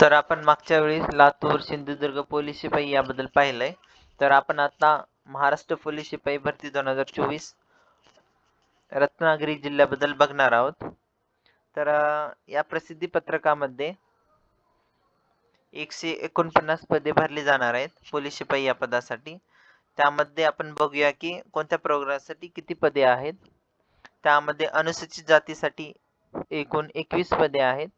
तर आपण मागच्या वेळी लातूर सिंधुदुर्ग पोलीस शिपाई याबद्दल पाहिलंय. तर आपण आता महाराष्ट्र पोलीस शिपाई भरती दोन हजार चोवीस रत्नागिरी जिल्ह्याबद्दल बघणार आहोत. तर या प्रसिद्धी पत्रकामध्ये एकशे एकोणपन्नास पदे भरली जाणार आहेत पोलीस शिपाई या पदासाठी. त्यामध्ये आपण बघूया की कोणत्या प्रोग्रामसाठी किती पदे आहेत. त्यामध्ये अनुसूचित जातीसाठी एकूण एकवीस पदे आहेत.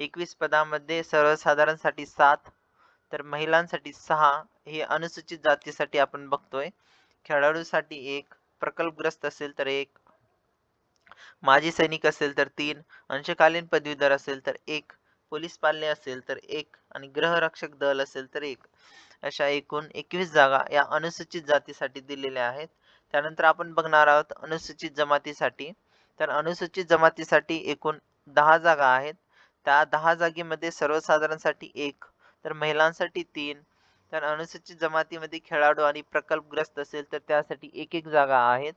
एकवीस पदामध्ये सर्वसाधारणसाठी सात तर महिलांसाठी सहा हे अनुसूचित जातीसाठी आपण बघतोय. खेळाडूसाठी एक प्रकल्पग्रस्त असेल तर एक माजी सैनिक असेल तर तीन अंशकालीन पदवीधर असेल तर एक पोलीस पाल्य असेल तर एक आणि गृहरक्षक दल असेल तर एक. अशा एकूण एकवीस जागा या अनुसूचित जातीसाठी दिलेल्या आहेत. त्यानंतर आपण बघणार आहोत अनुसूचित जमातीसाठी. तर अनुसूचित जमातीसाठी एकूण दहा जागा आहेत. त्या दहा जागेमध्ये सर्वसाधारणसाठी एक तर महिलांसाठी तीन तर अनुसूचित जमातीमध्ये खेळाडू आणि प्रकल्पग्रस्त असेल तर त्यासाठी एक एक जागा आहेत.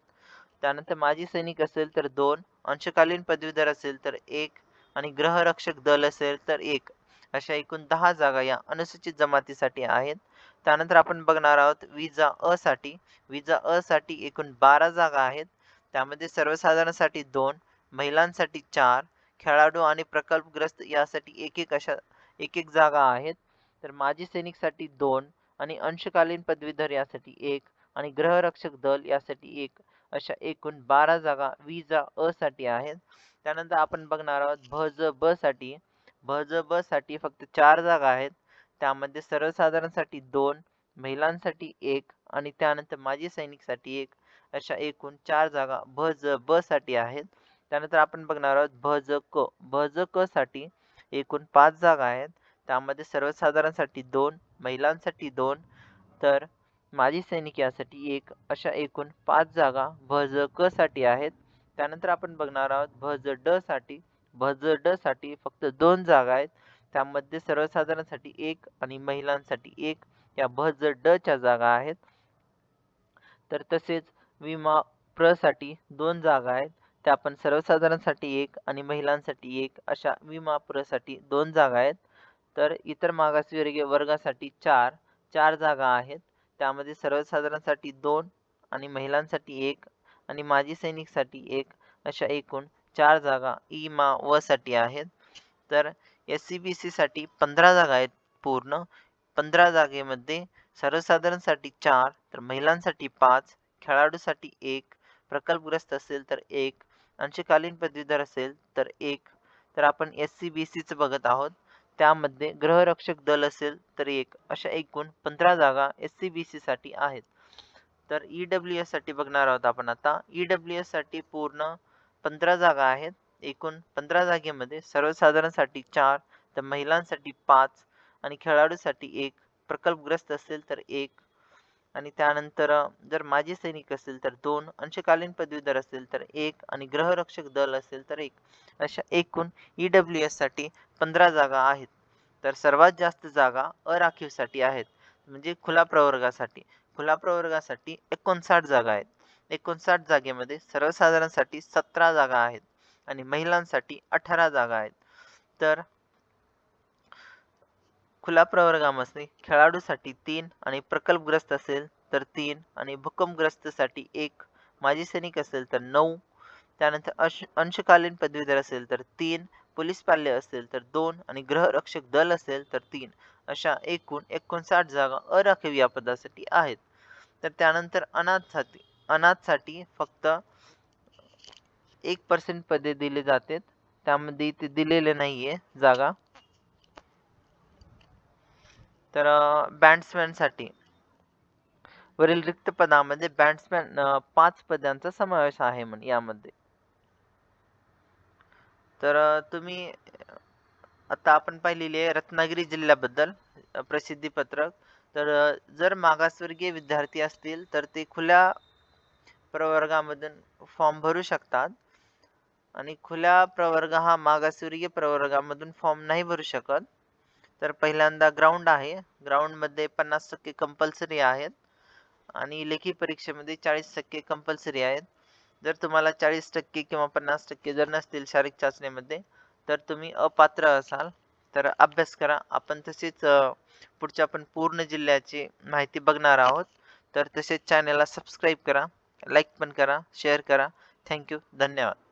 त्यानंतर माजी सैनिक असेल तर दोन अंशकालीन पदवीधर असेल तर एक आणि ग्रहरक्षक दल असेल तर एक अशा एकूण दहा जागा या अनुसूचित जमातीसाठी आहेत. त्यानंतर आपण बघणार आहोत विजा अ साठी. विजा अ साठी एकूण बारा जागा आहेत. त्यामध्ये सर्वसाधारणसाठी दोन महिलांसाठी चार खेळाडू आणि प्रकल्पग्रस्त यासाठी एक एक अशा एक एक जागा आहेत. तर माजी सैनिकसाठी दोन आणि अंशकालीन पदवीधर यासाठी एक आणि ग्रहरक्षक दल यासाठी एक अशा एकूण बारा जागा विजा अ साठी आहेत. त्यानंतर आपण बघणार आहोत भ ज ब साठी. भ ज ब साठी फक्त चार जागा आहेत. त्यामध्ये सर्वसाधारणसाठी दोन महिलांसाठी एक आणि त्यानंतर माजी सैनिकसाठी एक अशा एकूण चार जागा भ ज ब साठी आहेत. त्यानंतर आपण बघणार आहोत भ ज क भ ज क साठी एकूण पाच जागा आहेत. त्यामध्ये सर्वसाधारणसाठी दोन महिलांसाठी दोन. तर माजी सैनिक यासाठी एक अशा एकूण पाच जागा भ ज क साठी आहेत. त्यानंतर आपण बघणार आहोत भ ज ड साठी भ ज ड साठी फक्त दोन जागा आहेत. त्यामध्ये सर्वसाधारणसाठी एक आणि महिलांसाठी एक या भ ज ड च्या जागा आहेत. तर तसेच विमा प्रसाठी दोन जागा आहेत. त्या पण सर्वसाधारणसाठी एक आणि महिलांसाठी एक अशा विमा दोन जागा आहेत. तर इतर मागासवर्गीय वर्गासाठी चार चार जागा आहेत. त्यामध्ये सर्वसाधारणसाठी दोन आणि महिलांसाठी एक आणि माजी सैनिकसाठी एक अशा एकूण चार जागा ई मा व साठी आहेत. तर एस सी बी सीसाठी पंधरा जागा आहेत पूर्ण. पंधरा जागेमध्ये सर्वसाधारणसाठी चार तर महिलांसाठी पाच खेळाडूसाठी एक प्रकल्पग्रस्त असेल तर एक अंशकालीन पदवीधर असेल तर एक तर आपण एस सी बी सीचं बघत आहोत. त्यामध्ये ग्रहरक्षक दल असेल तर एक अशा एकूण पंधरा जागा एस सी बी साठी आहेत. तर ई डब्ल्यू एससाठी बघणार आहोत आपण आता. ई डब्ल्यू एससाठी पूर्ण पंधरा जागा आहेत. एकूण पंधरा जागेमध्ये सर्वसाधारणसाठी चार तर महिलांसाठी पाच आणि खेळाडूसाठी एक प्रकल्पग्रस्त असेल तर एक आणि त्यानंतर जर माजी सैनिक असेल तर दोन अंशकालीन पदवीधर असेल तर एक आणि ग्रहरक्षक दल असेल तर एक. अशा एकूण ई डब्ल्यू एससाठी पंधरा जागा आहेत. तर सर्वात जास्त जागा अराखीवसाठी आहेत. म्हणजे खुला प्रवर्गासाठी. खुला प्रवर्गासाठी एकोणसाठ जागा आहेत. एकोणसाठ जागेमध्ये सर्वसाधारणसाठी सतरा जागा आहेत आणि महिलांसाठी अठरा जागा आहेत. तर खुला प्रवर्गामध्ये खेळाडूसाठी तीन आणि प्रकल्पग्रस्त असेल तर तीन आणि भूकंपग्रस्तसाठी एक माजी सैनिक असेल तर नऊ त्यानंतर अंश अंशकालीन पदवीधर असेल तर तीन पोलीस पाल्य असेल तर दोन आणि ग्रहरक्षक दल असेल तर तीन अशा एकूण एकोणसाठ जागा अराखीव या पदासाठी आहेत. तर त्यानंतर अनाथसाठी अनाथसाठी फक्त एक पर्सेंट पदे दिले जातात. त्यामध्ये इथे दिलेले नाहीये जागा. तर बॅट्समॅनसाठी वरील रिक्त पदामध्ये बॅट्समॅन पाच पदांचा समावेश आहे म्हण यामध्ये. तर तुम्ही आता आपण पाहिलेली आहे रत्नागिरी जिल्ह्याबद्दल प्रसिद्धी पत्रक. तर जर मागासवर्गीय विद्यार्थी असतील तर ते खुल्या प्रवर्गामधून फॉर्म भरू शकतात. आणि खुल्या प्रवर्ग हा मागासवर्गीय प्रवर्गामधून फॉर्म नाही भरू शकत. तर पहिल्यांदा ग्राउंड आहे. ग्राउंडमध्ये पन्नास टक्के कंपल्सरी आहेत. आणि लेखी परीक्षेमध्ये चाळीस टक्के कंपल्सरी आहेत. जर तुम्हाला चाळीस टक्के किंवा पन्नास टक्के जर नसतील शारीरिक चाचणीमध्ये तर तुम्ही अपात्र असाल. तर अभ्यास करा. आपण तसेच पुढच्या आपण पूर्ण जिल्ह्याची माहिती बघणार आहोत. तर तसेच चॅनलला सबस्क्राईब करा. लाईक पण करा. शेअर करा. थँक्यू धन्यवाद.